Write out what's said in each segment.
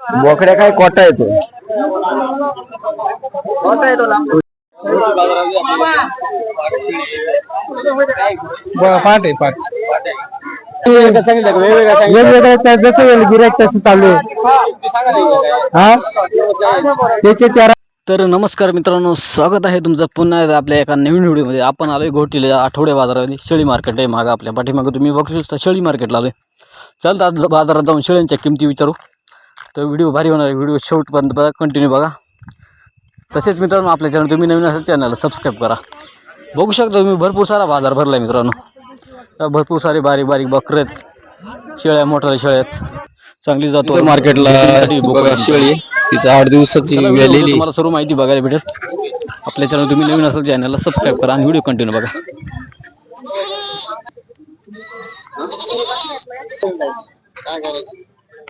बोकड्या काय कोटा येतो पाठ आहे पाठ. सांगितलं वेगवेगळ्या वेगवेगळ्या जसं गिरायक तसं चालू आहे. हा? त्याचे चार तर नमस्कार मित्रांनो स्वागत आहे तुमचं पुन्हा एकदा आपल्या एका नवीन व्हिडिओमध्ये. आपण आलोय घोटीला आठवड्या बाजारामध्ये. शेळी मार्केट आहे मागं आपल्या पाठीमागं. तुम्ही बघू शकता शेळी मार्केटला आलोय. चालतं आज बाजारात जाऊन शेळ्यांच्या किमती विचारू. तर व्हिडिओ भारी होणार आहे. व्हिडिओ शेवटपर्यंत बघा कंटिन्यू बघा. तसेच मित्रांनो आपल्या चॅनल तुम्ही नवीन असेल चॅनलला सबस्क्राईब करा. बघू शकता तुम्ही भरपूर सारा बाजार भरला आहे मित्रांनो. तर भरपूर सारे बारीक बारीक बकरे आहेत. शेळ्या मोठ्या शेळ्या आहेत. चांगली जातो मार्केटला बघा शेळी तिचं आठ दिवसाची वेलेली तुम्हाला सर्व माहिती बघायला भेटेल. आपल्या चॅनल तुम्ही नवीन असाल चॅनलला सबस्क्राईब करा आणि व्हिडिओ कंटिन्यू बघा.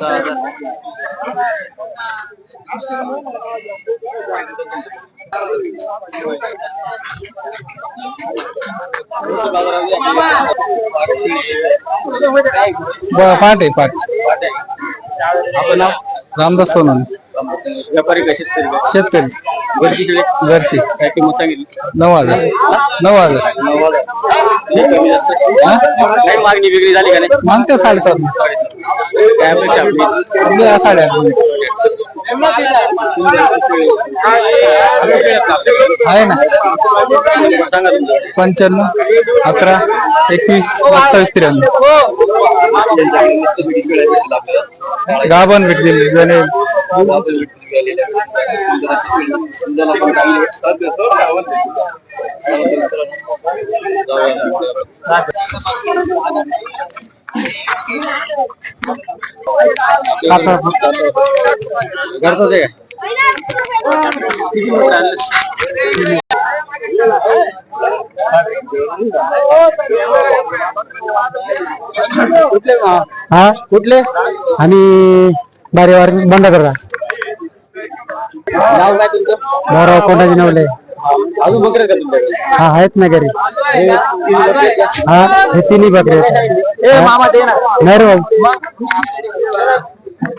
चार अं, किल्ल्याची पाठ आहे पाठ रामदास सोनन व्यापारी का शेतकरी? घरची शेळी? घरची. काय किंमत सांगितली? नऊ हजार. नऊ हजार. कमी जास्त काही मागणी वेगळी झाली का नाही? मागते साडेसात काय अपेक्षा आपली? आपल्या साडेआठ आहे ना पंच्याण्णव अकरा एकवीस अठ्ठावीस त्र्याण्णव गाभण भेटतील गणेश घरचाच आहे? कुठले? हा कुठले आणि बारीवार बंद करा नाव काय तुमचं बाराव कोणाची नवले अजून बकरे का तुमच्याकडे हा आहेत ना घरी हे तीन बकरे आहेत का? हा हे तिन्ही बकरे आहेत. ए मामा दे ना नाही रे भाऊ.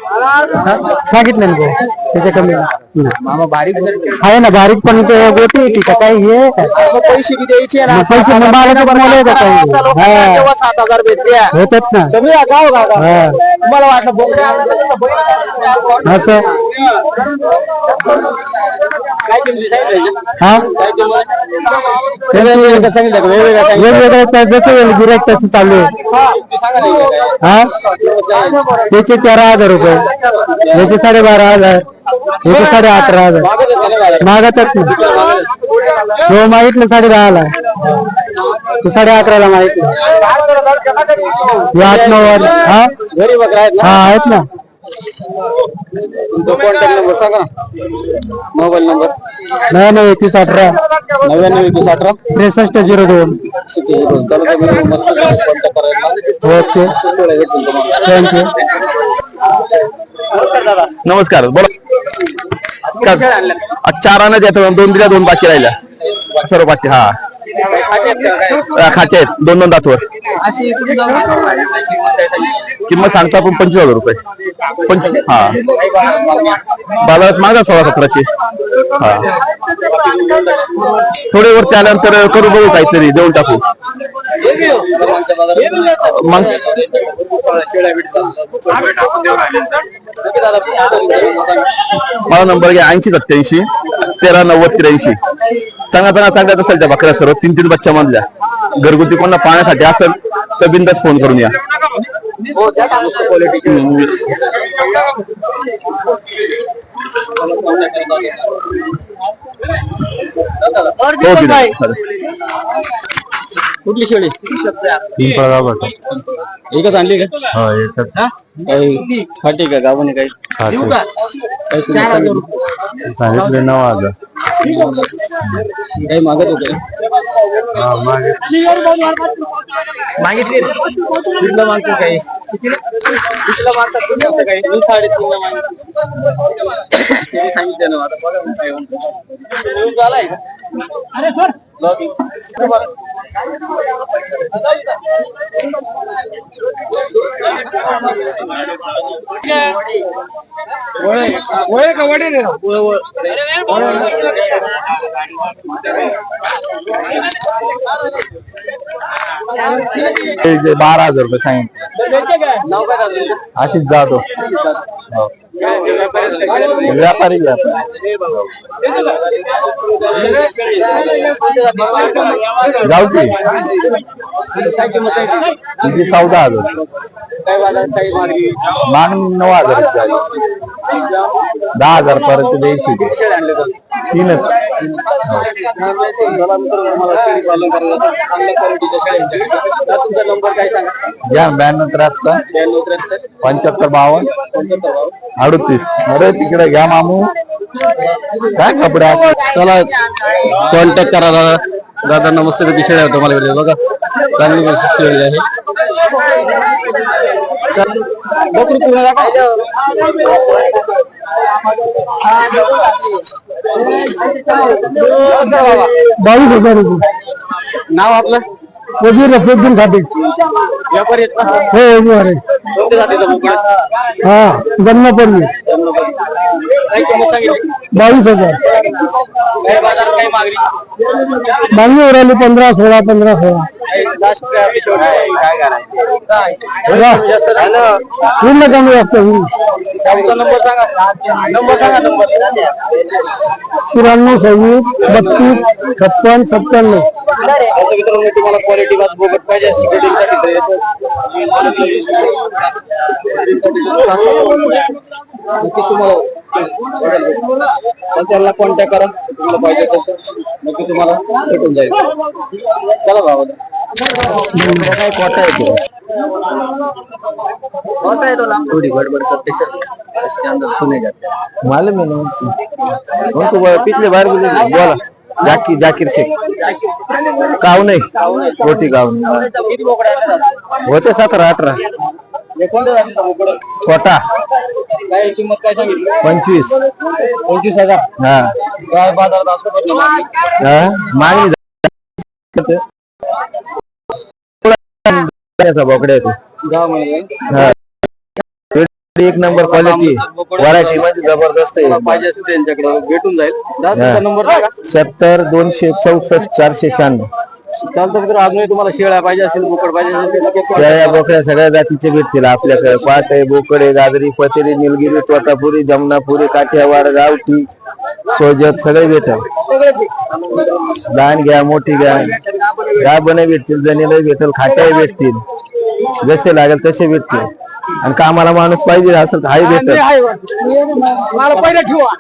हा, सांगितलं ना भाऊ त्याच्या कमी. मामा बारीक आहे ना बारीक पण ते गोटी आहे का काही हे आहे का? पैसे बी द्यायचे ना मग पैसे मग मला तर मला येतात काही. हा. तेव्हा सात हज़ार भेटते होतात ना का हा तुम्हाला वाटलं बोकडे हा सांगितलं वेगवेगळ्या गिरायक तसं चालू आहे हा त्याचे तेरा हजार रुपये याचे साडेबारा हजार याचे साडे अकरा हजार मागतच ना हो मागितलं साडे दहाला तू साडे अकराला मागितलं आठ नऊ हा हा आहेत ना. तुमचा कॉन्टॅक्ट नंबर सांगा. ना मोबाईल नंबर नाही नाही एकवीस अठरा. नव्याण्णव एकवीस अठरा. त्रेसष्ट झिरो दोन. सिटी झिरो चला तुम्ही मस्त कॉन्टॅक्ट करायला ओके. शेळ्या भेटतील तुम्हाला थँक्यू नमस्कार बोला. आज चार आणत येतो. दोन दिल्या दोन बाकी राहिल्या. सर्व बाकी हा. खाते आहेत. दोन दोन दातवर अशी कुठे किंमत सांगता आपण पंचवीस हजार रुपये. पंच हा. बाजारात मागा सोळा सतराचे. हा. थोडे वरती आल्यानंतर करू बघू काहीतरी देऊन टाकू. मग शेळ्या मला नंबर घ्या. ऐंशी सत्याऐंशी तेरा नव्वद त्र्याऐंशी. चांगला चांगला सांगायचं असेल त्या बकऱ्या सर्व तीन तीन बच्च्या मधल्या. घरगुती कोणा पाण्यासाठी असेल तर बिंदास फोन करून या. हो. कुठली शेळी? पिंपळगाव भट एकच आणली का? हो एकच. काही फाटी का गावाने काही? काही तुम्ही सांगितले? नऊ हजार. काही मागत होते हा मागे. मागितले. मागतो काही? कितीला मागतात तुम्ही आता काही मी साडेतीनला मागितले त्यांनी सांगितलं ना आता बघा काय म्हणतो न्यूज आलाय का Logging. बारा हजार रुपये सांगितले नाव काय झालं तुमचं? अशीच जातो हो. व्यापारी व्यापारी गावठी काय किंमत आहे? तिची चौदा हजार काय बाजार काही मार्गी मागणी नऊ हजार रुपये झाली. दहा हजार पर्यंत द्यायची तीनच. घ्या ब्याण्णव त्र्याहत्तर. पंच्याहत्तर बावन्न. अडतीस. अरे तिकडे घ्या मामू. काय कपडे चला कॉन्टॅक्ट करा दादा. दादा नमस्ते. किती शेळ्या होत्या मला बघा. चांगली शेळी आहे. बकरी पूर्ण दाखव. बावीस हजार रुपये. नाव आपलं? वजीर रफीद्दीन खाते. व्यापारी आहेत का? हो वजीर आहे कोणत्या जातीचा बोकड हा जन्मपूर्वी. काय किंमत सांगितली? बावीस हजार. काही बाजार मागणी मागणी राहिली पंधरा सोळा पंधरा सोळा. लास्ट काय करायचं पूर्ण कमी जास्त होईल तुमचा नंबर सांगा नंबर सांगा नंबर त्र्याण्णव सव्वीस बत्तीस छप्पन सत्त्याण्णव. मित्रांनो तुम्हाला क्वालिटी वाज बोगट पाहिजे असेल तर नक्की तुम्हाला त्यांना कॉन्टॅक्ट करा. तुम्हाला पाहिजे नक्की तुम्हाला भेटून जाईल. चला भावा काय कोटा येतो कोणता येतो ना थोडी गडबड करते. इसके अंदर सुने जाते मालूम है ना. उनको बोला, पिछले बार भी ले- बोला. जाकिर जाकिर शेख. गाव नाही कोटी बोकडे आहेत होते सतरा अठरा कोटा. काय किंमत काय सांगितली? पंचवीस. पंचवीस हजार. हा. काय बदललं मागणी? हा? मागणी झाली. त्याचा बोकडा आहे तो. गाव म्हणजे हा. एक नंबर क्वालिटी. व्हरायटी मध्ये जबरदस्त आहे. पाहिजे असेल त्यांच्याकडे. भेटून जाईल. तुमचा नंबर सत्तर दोनशे चौसष्ट चारशे शहाण्णव. चालतं मित्र अजूनही तुम्हाला शेळ्या पाहिजे असेल बोकड पाहिजे असेल शेळ्या बोकड्या सगळ्या जातीचे भेटतील आपल्याकडे. पाटे बोकडे गाजरी पतेरी निलगिरी तोतापुरी जमनापुरी काठियावाड गावठी सोजत सगळे भेटल. लहान घ्या मोठी घ्या. गाबणही भेटतील जणीलाही भेटल खाट्याही भेटतील. जसे लागेल तसे भेटतील. आणि कामाला माणूस पाहिजे असेल तर हाही भेटेल. मला पहिले ठेवा.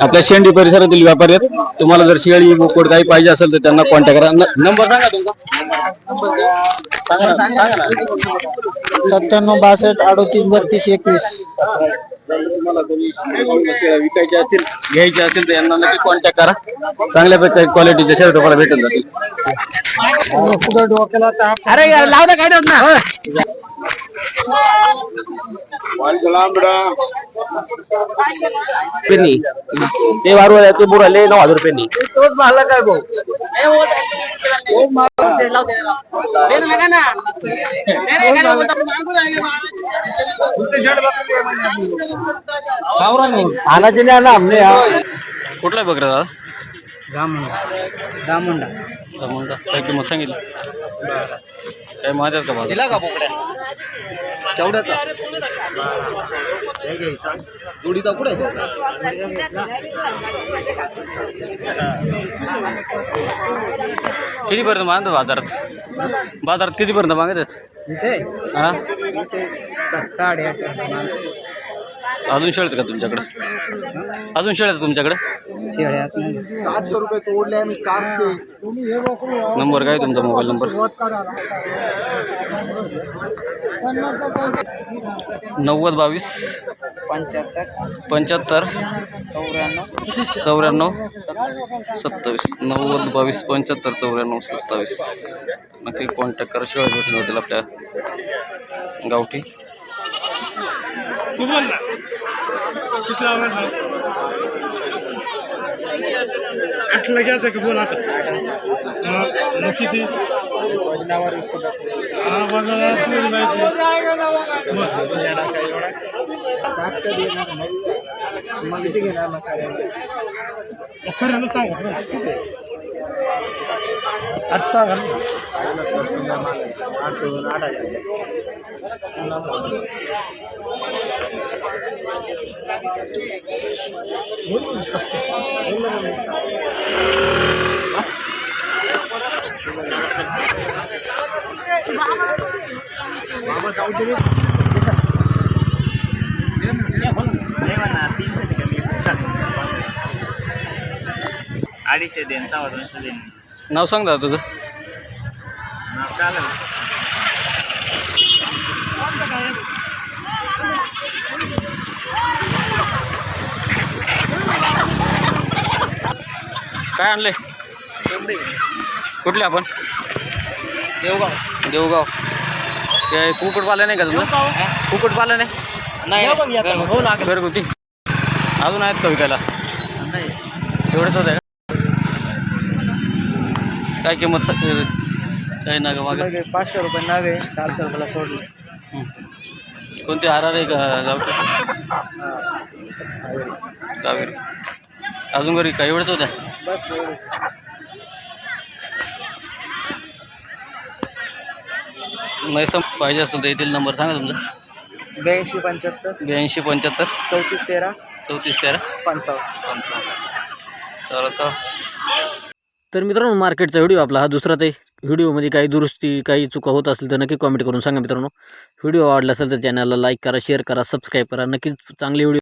आपल्या शेंडी परिसरातील व्यापारी आहेत तुम्हाला जर शेळी बोकड काही पाहिजे असेल तर त्यांना कॉन्टॅक्ट करा. नंबर सांगा तुमचा. सत्त्याण्णव बासष्ट अडोतीस बत्तीस एकवीस. तुम्हाला कोणी शेळ्या विकायच्या असतील घ्यायच्या असतील तर यांना नक्की कॉन्टॅक्ट करा. चांगल्या प्रकारे क्वालिटीच्या शेळ्या तुम्हाला भेटून जातील. अरे यार लाव ना काय होत ना पेनी ते वारू ते बुराले नऊ हजार रुपयांनी तोच मला काय भाऊ आनाचे नाही ना कुठला बकरा दादा दामुंडा. दमंडा. काय किंमत सांगितली? काय माहिती आहे का दिला का बोकड्या? तेवढ्याचा. जोडीचा कुठे कितीपर्यंत बाजारात? बाजारात कितीपर्यंत मागत आहेत इथे? हा? इथे साडेआठ अजून शेळत का तुमच्याकडं? अजून शेळत तुमच्याकडं? शेळ्यात चारशे रुपये तोडले आम्ही चारशे. नंबर काय तुमचा मोबाईल नंबर? नव्वद बावीस. पंच्याहत्तर. पंच्याहत्तर. चौऱ्याण्णव. चौऱ्याण्णव. सत्तावीस. नव्वद बावीस पंच्याहत्तर चौऱ्याण्णव सत्तावीस. नक्की कॉन्टॅक्ट करा. शिवाय भेटून जातील आपल्या गावठी. आठला घ्यायचं का बोल आता. मग मग किती? हा बघा तुम्ही मग. किती घेणार मग खरं सांगा बरं. आठ सांगा ना. आठ सोडून आठ हजार अडीचशे देन सव्वा दोनशे देन नाव सांग दादा तुझं. काय आणले कुठले आपण? देवगाव. देवगाव. ते कुक्कुटपालन नाही का तुझं? कुक्कुटपालन आहे? घरगुती. अजून आहेत का विकायला? एवढंच होत आहे का? काय किंमत सा- काय ना मागे? पाचशे रुपये नाग आहे चारशे रुपयाला सोडले. कोणते हार आहे का गावठी कावेरी. अजून घरी काय? एवढंच होत्या बस एवढंच. नाही सम पाहिजे असेल तर येथील नंबर. सांगा तुमचा. ब्याऐंशी पंच्याहत्तर. ब्याऐंशी पंच्याहत्तर. चौतीस तेरा. चौतीस तेरा. पंचावन्न. पंचावन्न. चला चला. तर मित्रांनो मार्केटचा व्हिडिओ आपला हा दुसराच आहे. व्हिडिओमध्ये काही दुरुस्ती काही चुका होत असेल तर नक्की कॉमेंट करून सांगा मित्रांनो. व्हिडिओ आवडला असेल तर चॅनलला लाईक करा शेअर करा सबस्क्राईब करा. नक्कीच चांगले व्हिडिओ